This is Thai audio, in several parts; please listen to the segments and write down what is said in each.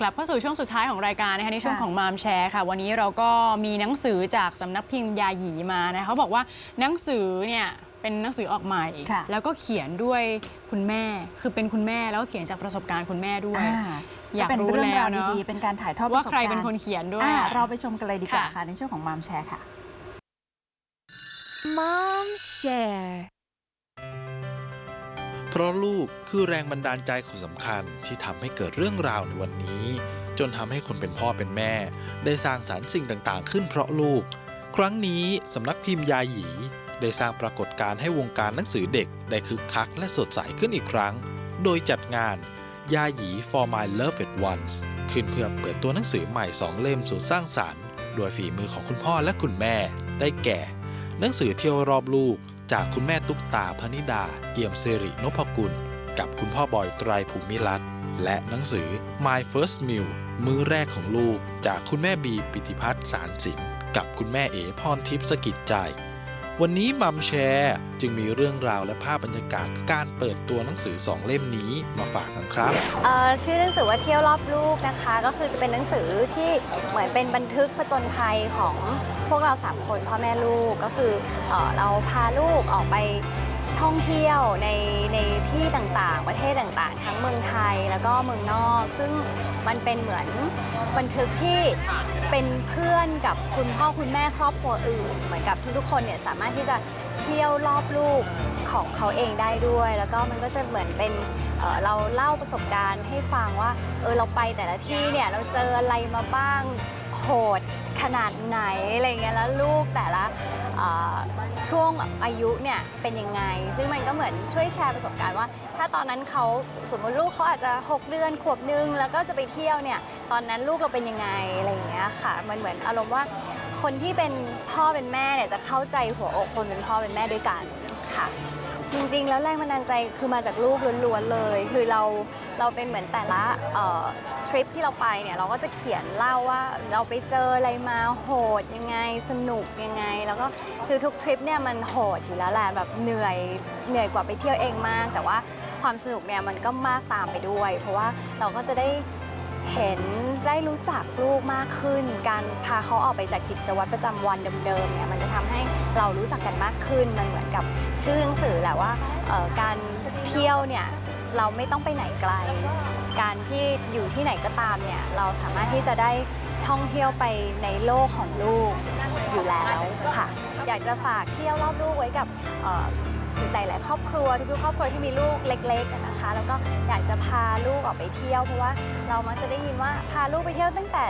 กลับเข้าสู่ช่วงสุดท้ายของรายการนะคะในช่วงค่ะของมามแชร์ค่ะ วันนี้เราก็มีหนังสือจากสำนักพิมพ์ยาหยีมานะคะเขาบอกว่าหนังสือเนี่ยเป็นหนังสือออกใหม่ ค่ะแล้วก็เขียนด้วยคุณแม่ คือเป็นคุณแม่แล้วก็เขียนจากประสบการณ์คุณแม่ด้วย อ่า อยากเป็นรู้เรื่องราวแล้วเนอะดีๆ เป็นการถ่ายทอดประว่าสบใครการณ์เป็นคนเขียนด้วย อ่าเราไปชมกันเลยดีกว่าค่ะ ค่ะ ในช่วงของมามแชร์ค่ะ Mom Share เพ ราะลูกคือแรงบันดาลใจคนสำคัญที่ทำให้เกิดเรื่องราวในวันนี้ จนทำให้คนเป็นพ่อเป็นแม่ ได้สร้างสารรค์สิ่งต่างๆ ขึ้นเพราะลูก ครั้งนี้สำนักพิมพ์ยาหยี ได้สร้างปรากฏการณ์ให้วงการหนังสือเด็กได้คึกคักและสดใสขึ้นอีกครั้ง โดยจัดงานยาหยี for my loved ones ขึ้นเพื่อเปิดตัวหนังสือใหม่สองเล่มสุดสร้างสรรค์โดยฝีมือของคุณพ่อและคุณแม่ ได้แก่ หนังสือเที่ยวรอบลูก จากคุณแม่ตุ๊กตาพนิดา เอี่ยมสิรินพกุล กับคุณพ่อบอยไตรภูมิรัตน์และหนังสือ My First Meal มื้อแรกของลูก จากคุณแม่บีปิติพัฒน์สารสินกับคุณแม่เอพรทิพย์สกิจใจ วันนี้มัมแชร์จึงมีเรื่องราวและภาพบรรยากาศการเปิดตัวหนังสือสองเล่มนี้มาฝากกันครับเอ่อชื่อหนังสือว่าเที่ยวรอบลูกนะคะ ก็คือจะเป็นหนังสือที่เหมือนเป็นบันทึกผจญภัยของพวกเราสามคนพ่อแม่ลูกก็คือเออเราพาลูกออกไปท่องเที่ยวในในที่ต่างๆ ประเทศต่างๆ ทั้งเมืองไทยแล้วก็เมืองนอก ซึ่งมันเป็นเหมือนบันทึกที่ เป็นเพื่อนกับคุณพ่อคุณแม่ครอบครัวอื่น เหมือนกับทุกๆคนเนี่ยสามารถที่จะเที่ยวรอบลูกของเขาเองได้ด้วย แล้วก็มันก็จะเหมือนเป็นเอ่อเราเล่าประสบการณ์ให้ฟังว่าเออเราไปแต่ละที่เนี่ยเราเจออะไรมาบ้างโหด ขนาดไหนอะไรเงี้ยแล้วลูกแต่ละช่วงอายุเนี่ยเป็นยังไง ซึ่งมันก็เหมือนช่วยแชร์ประสบการณ์ว่า ถ้าตอนนั้นเขาสมมติลูกเขาอาจจะ 6 เดือนขวบนึง แล้วก็จะไปเที่ยวเนี่ยตอนนั้นลูกเราเป็นยังไงอะไรอย่างเงี้ยค่ะมันเหมือนอารมณ์ว่าคนที่เป็นพ่อเป็นแม่เนี่ยจะเข้าใจหัวอกคนเป็นพ่อเป็นแม่ด้วยกันค่ะ จริง ๆ แล้วแรงบันดาลใจคือมาจากลูกล้วนๆเลย คือเราเราเป็นเหมือนแต่ละทริปที่เราไปเนี่ยเราก็จะเขียนเล่าว่าเราไปเจออะไรมาโหดยังไงสนุกยังไง แล้วก็คือทุกทริปเนี่ยมันโหดอยู่แล้วแหละแบบเหนื่อยเหนื่อยกว่าไปเที่ยวเองมาก แต่ว่าความสนุกเนี่ยมันก็มากตามไปด้วย เพราะว่าเราก็จะได้ เห็นได้รู้จักลูกมากขึ้น การพาเขาออกไปจากกิจวัตรประจำวันเดิมๆเนี่ยมันจะทำให้เรารู้จักกันมากขึ้น มันเหมือนกับชื่อหนังสือแหละว่าการเที่ยวเนี่ยเราไม่ต้องไปไหนไกล การที่อยู่ที่ไหนก็ตามเนี่ยเราสามารถที่จะได้ท่องเที่ยวไปในโลกของลูกอยู่แล้วค่ะ อยากจะฝากเที่ยวรอบลูกไว้กับ อ่อหลาย ๆ ครอบครัวทุกๆครอบครัวที่มีลูกเล็กๆอะนะคะ แล้วก็อยากจะพาลูกออกไปเที่ยว เพราะว่าเรามักจะได้ยินว่าพาลูกไปเที่ยวตั้งแต่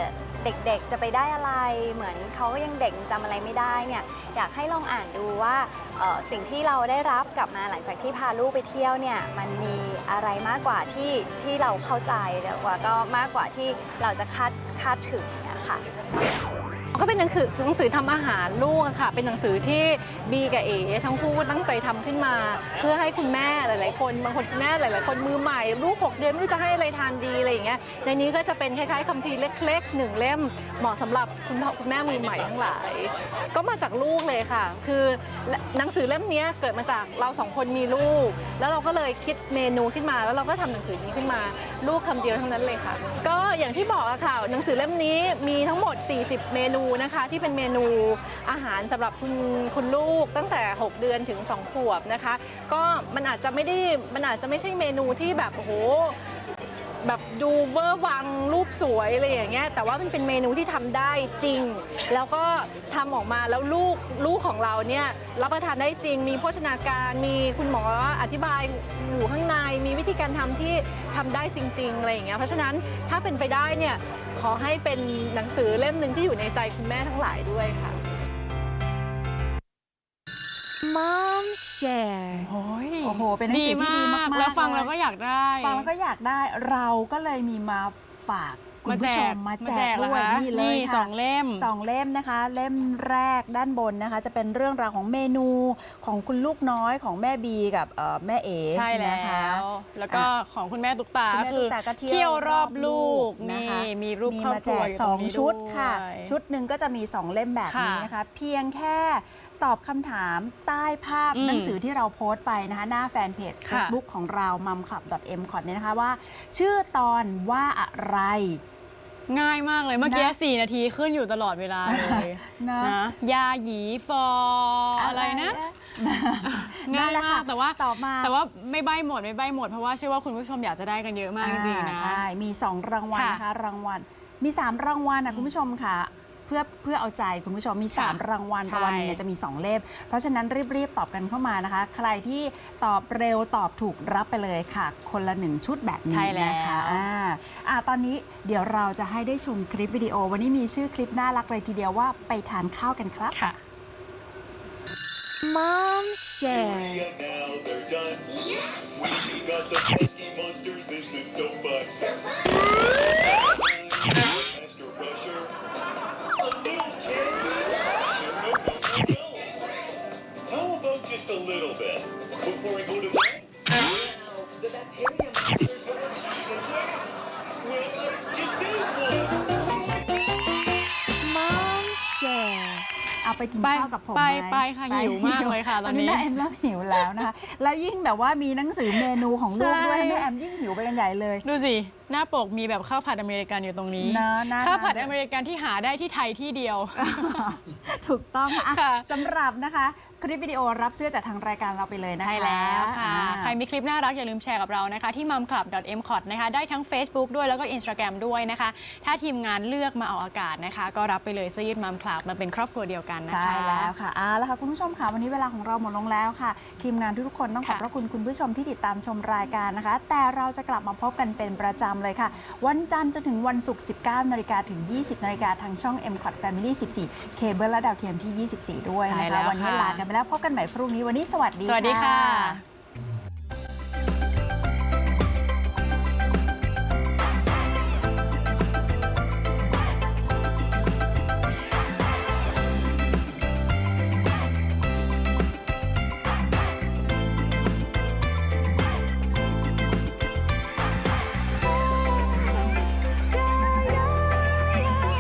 เด็กๆ จะไปได้อะไร เหมือนเขาก็ยังเด็กจำอะไรไม่ได้เนี่ยอยากให้ลองอ่านดูว่าเอ่อสิ่งที่เราได้รับกลับมาหลังจากที่พาลูกไปเที่ยวเนี่ยมันมีอะไรมากกว่าที่ที่เราเข้าใจแล้วกว่าก็มากกว่าที่เราจะคาดคาดถึงเนี่ยค่ะ ก็เป็นหนังสือหนังสือทำอาหารลูกค่ะ เป็นหนังสือที่บีกับเอทั้งคู่ตั้งใจทำขึ้นมา เพื่อให้คุณแม่หลาย ๆ คนบางคนคุณแม่หลาย ๆ คนมือใหม่ลูกหกเดือนไม่รู้จะให้อะไรทานดีอะไรอย่างเงี้ยในนี้ก็จะเป็นคล้ายๆคัมภีร์เล็กๆหนึ่งเล่มเหมาะสำหรับคุณพ่อคุณแม่มือใหม่ทั้งหลาย ก็มาจากลูกเลยค่ะ คือหนังสือเล่มนี้เกิดมาจากเราสองคนมีลูก แล้วเราก็เลยคิดเมนูขึ้นมา แล้วเราก็ทำหนังสือนี้ขึ้นมาลูกคำเดียวเท่านั้นเลยค่ะ ก็อย่างที่บอกอะค่ะหนังสือเล่มนี้มีทั้งหมด 40 เมนูนะคะ ที่เป็นเมนูอาหารสำหรับคุณคุณลูกตั้งแต่ 6 เดือนถึง 2 ขวบนะคะ ก็มันอาจจะไม่ได้มันอาจจะไม่ใช่เมนูที่แบบโอ้โห แบบดูเวอร์วังรูปสวยอะไรอย่างเงี้ยแต่ว่ามันเป็นเมนูที่ทำได้จริง แล้วก็ทำออกมาแล้วลูกลูกของเราเนี่ยรับประทานได้จริง มีโภชนาการมีคุณหมออธิบายอยู่ข้างในมีวิธีการทำที่ทำได้จริงๆอะไรอย่างเงี้ยเพราะฉะนั้นถ้าเป็นไปได้เนี่ยขอให้เป็นหนังสือเล่มหนึ่งที่อยู่ในใจคุณแม่ทั้งหลายด้วยค่ะ Mom Share โอ้ยโอ้โห เป็นหนังสือที่ดีมากๆแล้วฟังเลยแล้วก็อยากได้ ฟังแล้วก็อยากได้เราก็เลยมีมาฝากคุณมาแจผู้ชกมมาแจมาแจกกเหรอด้วยคะนี่เลยนี่ค่ะสองเล่มสองเล่มนะคะ เล่มแรกด้านบนนะคะ จะเป็นเรื่องราวของเมนูของคุณลูกน้อยของแม่บีกับเอ่อแม่เอ๋ใช่แล้นะคะวแล้วก็ของคุณแม่ตุ๊กตาคุณแม่คืตุ๊อกตาก็เที่เที่ยยววรอบลูกนะนี่คะมีรูปมีครอบมาคแจรัวกอยู่สตรองงนี้ชุดวยค่ะ ชุดหนึ่งก็จะมี 2 เล่มแบบนี้ค่ะนะคะ เพียงแค่ ตอบคำถามใต้ภาพอืมหนังสือที่เราโพสต์ไปนะคะหน้าแฟนเพจค่ะ Facebook ของเรา m u m c l u b m c o t เนี่ยนะคะว่า ชื่อตอนว่าอะไรง่ายมากเลยเมื่อกี้นะสี่นาทีขึ้นอยู่ตลอดเวลาเลยนะนะยาหยีฟออะไรนะง่ายนั่นแหละมาค่ะกแต่ว่าตอบมาแต่ว่าไม่ใบหมดไม่ใบหมดเพราะว่าเชื่อว่าคุณผู้ชมอยากจะได้กันเยอะมากจริงๆนะอ่าใช่มี 2 รางวัลค่ะนะคะรางวัลมี 3 รางวัลนะคุณผู้ชมค่ะ เพื่อเพื่อเอาใจคุณผู้ชมมีค่ะ3รางวัลใช่รางวัลหนึงเนี่ยจะมี 2 เล่มเพราะฉะนั้นรีบๆตอบกันเข้ามานะคะ ใครที่ตอบเร็วตอบถูกรับไปเลยค่ะ คนละ 1 ชุดแบบนี้ใช่แล้วนะคะอ่าอ่าตอนนี้เดี๋ยวเราจะให้ได้ชมคลิปวิดีโอ วันนี้มีชื่อคลิปน่ารักเลยทีเดียวว่าไปทานข้าวกันครับค่ะ Mom share. now they're done. Yes! We got the pesky monsters, this is so fun. So fun! ไปกินไปข้าวกับผมไปหมไปค่ะหิวมากเลยค่ะตอนนี้ แม่แอมเริ่มหิวแล้วนะคะ แล้วยิ่งแบบว่ามีหนังสือเมนูของลูกด้วยใช่ ให้แม่แอมยิ่งหิวไปกันใหญ่เลย ดูสิหน้าปกมีแบบข้าวผัดอเมริกันอยู่ตรงนี้เนอะน่าข้าวผัดทานอเมริกันที่หาได้ที่ไทยที่เดียว ถูกต้องค่ะค่ะ สำหรับนะคะ คลิปวิดีโอรับเสื้อจากทางรายการเราไปเลยนะคะใช่แล้วค่ะ อ่า ใครมีคลิปน่ารักอย่าลืมแชร์กับเรานะคะ ที่ mumclub.mcot นะคะได้ทั้ง Facebook ด้วยแล้วก็ Instagram ด้วยนะคะ ถ้าทีมงานเลือกมาออกอากาศนะคะ ก็รับไปเลยเสื้อยืดมัมคลับมาเป็นครอบครัวเดียวกันนะคะ ใช่แล้วค่ะเอาละค่ะคุณผู้ชมค่ะวันนี้เวลาของเราหมดลงแล้วค่ะ ทีมงานทุกๆคนต้องขอบค่ะ พระคุณคุณผู้ชมที่ติดตามชมรายการนะคะ แต่เราจะกลับมาพบกันเป็นประจำเลยค่ะ วันจันทร์จนถึงวันศุกร์ 19 นาฬิกาถึง 20 นาฬิกาทางช่อง m c o t Family 14 เคเบิลและดาวเทียมที่ 24 ด้วยใช่นะแล้คะววันนี้ค่ะลากันไปแล้วพบกันใหม่พรุ่งนี้วันนี้สวัสดีสวัสดีค่ะ